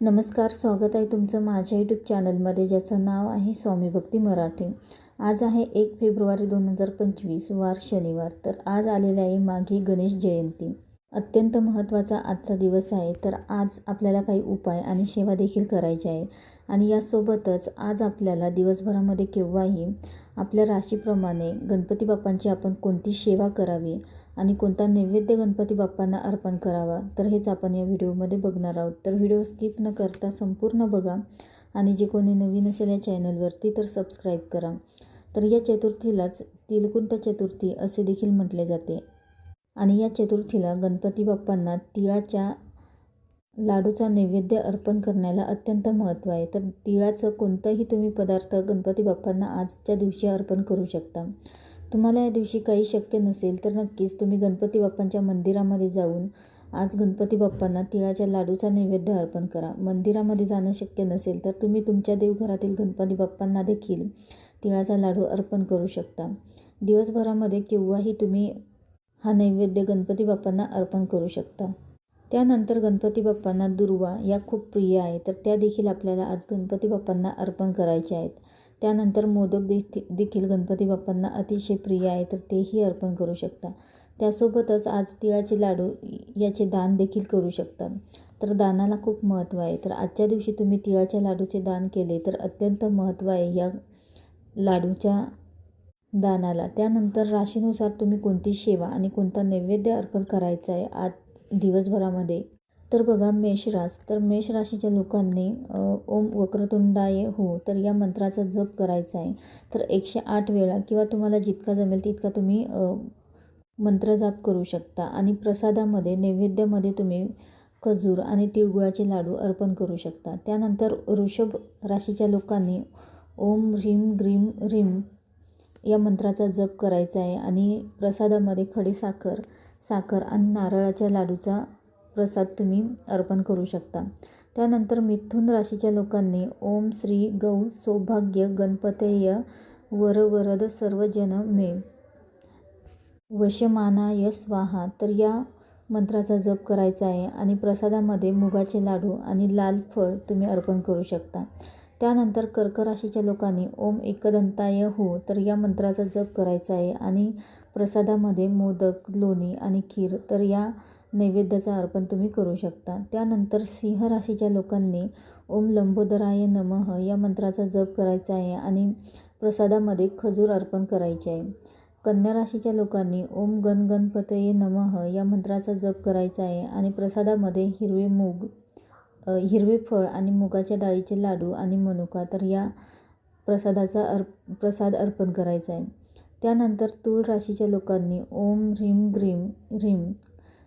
नमस्कार स्वागत आहे तुमचं माझ्या यूट्यूब चॅनलमध्ये ज्याचं नाव आहे स्वामी भक्ती मराठी. आज आहे एक फेब्रुवारी दोन हजार पंचवीस वार शनिवार. तर आज आलेले आहे माघी गणेश जयंती. अत्यंत महत्त्वाचा आजचा दिवस आहे. तर आज आपल्याला काही उपाय आणि सेवा देखील करायचे आहे. आणि यासोबतच आज आपल्याला दिवसभरामध्ये केव्हाही आपल्या राशीप्रमाणे गणपती बाप्पांची आपण कोणती सेवा करावी आणि कोणता नैवेद्य गणपती बाप्पांना अर्पण करावा तर हेच आपण या व्हिडिओमध्ये बघणार आहोत. तर व्हिडिओ स्किप न करता संपूर्ण बघा आणि जे कोणी नवीन असेल या चॅनलवरती तर सबस्क्राईब करा. तर या चतुर्थीलाच तिलकुंट चतुर्थी असे देखील म्हटले जाते. आणि या चतुर्थीला गणपती बाप्पांना तिळाच्या लाडूचा नैवेद्य अर्पण करण्याला अत्यंत महत्त्व आहे. तर तिळाचं कोणतंही तुम्ही पदार्थ गणपती बाप्पांना आजच्या दिवशी अर्पण करू शकता. तुम्हाला या दिवशी काही शक्य नसेल तर नक्कीच तुम्ही गणपती बाप्पांच्या मंदिरामध्ये जाऊन आज गणपती बाप्पांना तिळाच्या लाडूचा नैवेद्य अर्पण करा. मंदिरामध्ये जाणं शक्य नसेल तर तुम्ही तुमच्या देवघरातील गणपती बाप्पांना देखील तिळाचा लाडू अर्पण करू शकता. दिवसभरामध्ये केव्हाही तुम्ही हा नैवेद्य गणपती बाप्पांना अर्पण करू शकता. त्यानंतर गणपती बाप्पांना दुर्वा या खूप प्रिय आहे. तर त्या देखील आपल्याला आज गणपती बाप्पांना अर्पण करायच्या आहेत. त्यानंतर मोदक देखी देखील गणपती बाप्पांना अतिशय प्रिय आहे तर तेही अर्पण करू शकता. त्यासोबतच आज तिळाचे लाडू याचे दान देखील करू शकता. तर दानाला खूप महत्त्व आहे. तर आजच्या दिवशी तुम्ही तिळाच्या लाडूचे दान केले तर अत्यंत महत्त्व आहे या लाडूच्या दानाला. त्यानंतर राशीनुसार तुम्ही कोणती सेवा आणि कोणता नैवेद्य अर्पण करायचा आहे? आज दिवसभरामध्ये तर बघा मेषरास. तर मेष राशीच्या लोकांनी ओम वक्रतुंडाय हो तर या मंत्राचा जप करायचा आहे. तर एकशे आठ वेळा किंवा तुम्हाला जितका जमेल तितका तुम्ही मंत्र जाप करू शकता. आणि प्रसादामध्ये नैवेद्यामध्ये तुम्ही खजूर आणि तिळगुळाचे लाडू अर्पण करू शकता. त्यानंतर ऋषभ राशीच्या लोकांनी ओम ह्रीम ग्रीम ह्रीम या मंत्राचा जप करायचा आहे. आणि प्रसादामध्ये खडीसाखर साखर आणि नारळाच्या लाडूचा प्रसाद तुम्ही अर्पण करू शकता. त्यानंतर मिथुन राशीच्या लोकांनी ओम श्री गौ सौभाग्य गणपतेय वरवरद सर्वजन मे. वशमानाय स्वाहा. तर या मंत्राचा जप करायचा आहे आणि प्रसादामध्ये मुगाचे लाडू आणि लाल फळ तुम्ही अर्पण करू शकता. त्यानंतर कर्क राशीच्या लोकांनी ओम एकदंताय हो. तर या मंत्राचा जप करायचा आहे आणि प्रसादामध्ये मोदक लोणी आणि खीर. तर या नैवेद्याचं अर्पण तुम्ही करू शकता. त्यानंतर सिंह राशीच्या लोकांनी ओम लंबोदराय नमः या मंत्राचा जप करायचा आहे आणि प्रसादामध्ये खजूर अर्पण करायचे आहे. कन्या राशीच्या लोकांनी ओम गण गणपतये नमः या मंत्राचा जप करायचा आहे आणि प्रसादामध्ये हिरवे मूग हिरवे फळ आणि मुगाच्या डाळीचे लाडू आणि मनुका तर या प्रसादाचा अर्प प्रसाद अर्पण करायचा आहे. त्यानंतर तूळ राशीच्या लोकांनी ओम ह्रीम ग्रीम ह्रीम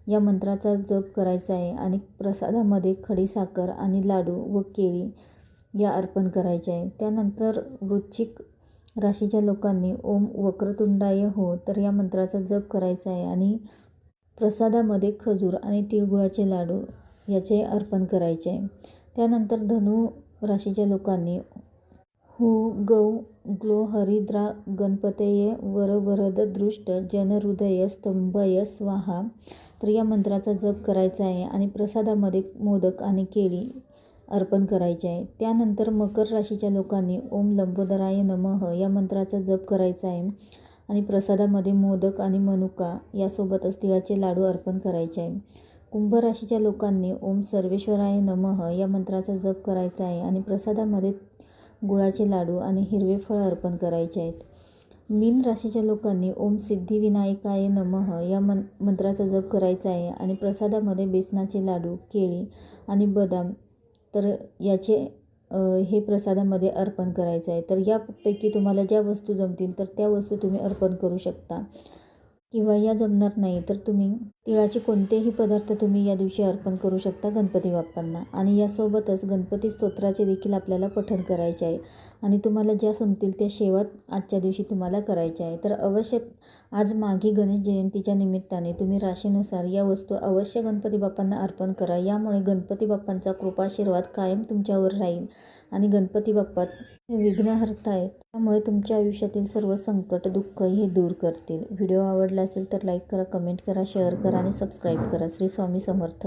या मंत्राचा जप करायचा आहे आणि प्रसादामध्ये खडीसाखर आणि लाडू व केळी या अर्पण करायच्या आहे. त्यानंतर वृश्चिक राशीच्या लोकांनी ओम वक्रतुंडाय हो तर या मंत्राचा जप करायचा आहे आणि प्रसादामध्ये खजूर आणि तिळगुळाचे लाडू याचे अर्पण करायचे आहे. त्यानंतर धनु राशीच्या लोकांनी हु गौ ग्लो हरिद्रा गणपतये वरवरद दृष्ट जनहृदय स्तंभय स्वाहा तर या मंत्राचा जप करायचा आहे आणि प्रसादामध्ये मोदक आणि केळी अर्पण करायचे आहे. त्यानंतर मकर राशीच्या लोकांनी ओम लंबोदराय नमः या मंत्राचा जप करायचा आहे आणि प्रसादामध्ये मोदक आणि मनुका यासोबतच तिळाचे लाडू अर्पण करायचे आहे. कुंभ राशीच्या लोकांनी ओम सर्वेश्वराय नमः या मंत्राचा जप करायचा आहे आणि प्रसादामध्ये गुळाचे लाडू आणि हिरवे फळ अर्पण करायचे आहेत. मीन राशीच्या लोकांनी ओम सिद्धिविनायकाय नमः या मन मंत्राचा जप करायचा आहे आणि प्रसादामध्ये बेसनाचे लाडू केळी आणि बदाम तर याचे हे प्रसादामध्ये अर्पण करायचं आहे. तर यापैकी तुम्हाला ज्या वस्तू जमतील तर त्या वस्तू तुम्ही अर्पण करू शकता. किंवा या जमणार नाही तर तुम्ही तिळाचे कोणतेही पदार्थ तुम्ही या दिवशी अर्पण करू शकता गणपती बाप्पांना. आणि यासोबतच गणपती स्तोत्राचे देखील आपल्याला पठण करायचे आहे. आणि तुम्हाला ज्या संपतील त्या सेवा आजच्या दिवशी तुम्हाला करायच्या आहे. तर अवश्य आज माघी गणेश जयंतीच्या निमित्ताने तुम्ही राशीनुसार या वस्तू अवश्य गणपती बाप्पांना अर्पण करा. यामुळे गणपती बाप्पांचा कृपाशीर्वाद कायम तुमच्यावर राहील. आणि गणपती बाप्पा विघ्न आहेत त्यामुळे तुमच्या आयुष्यातील सर्व संकट दुःख हे दूर करतील. व्हिडिओ आवडला असेल तर लाईक करा कमेंट करा शेअर करा आणि सबस्क्राईब करा. श्री स्वामी समर्थ.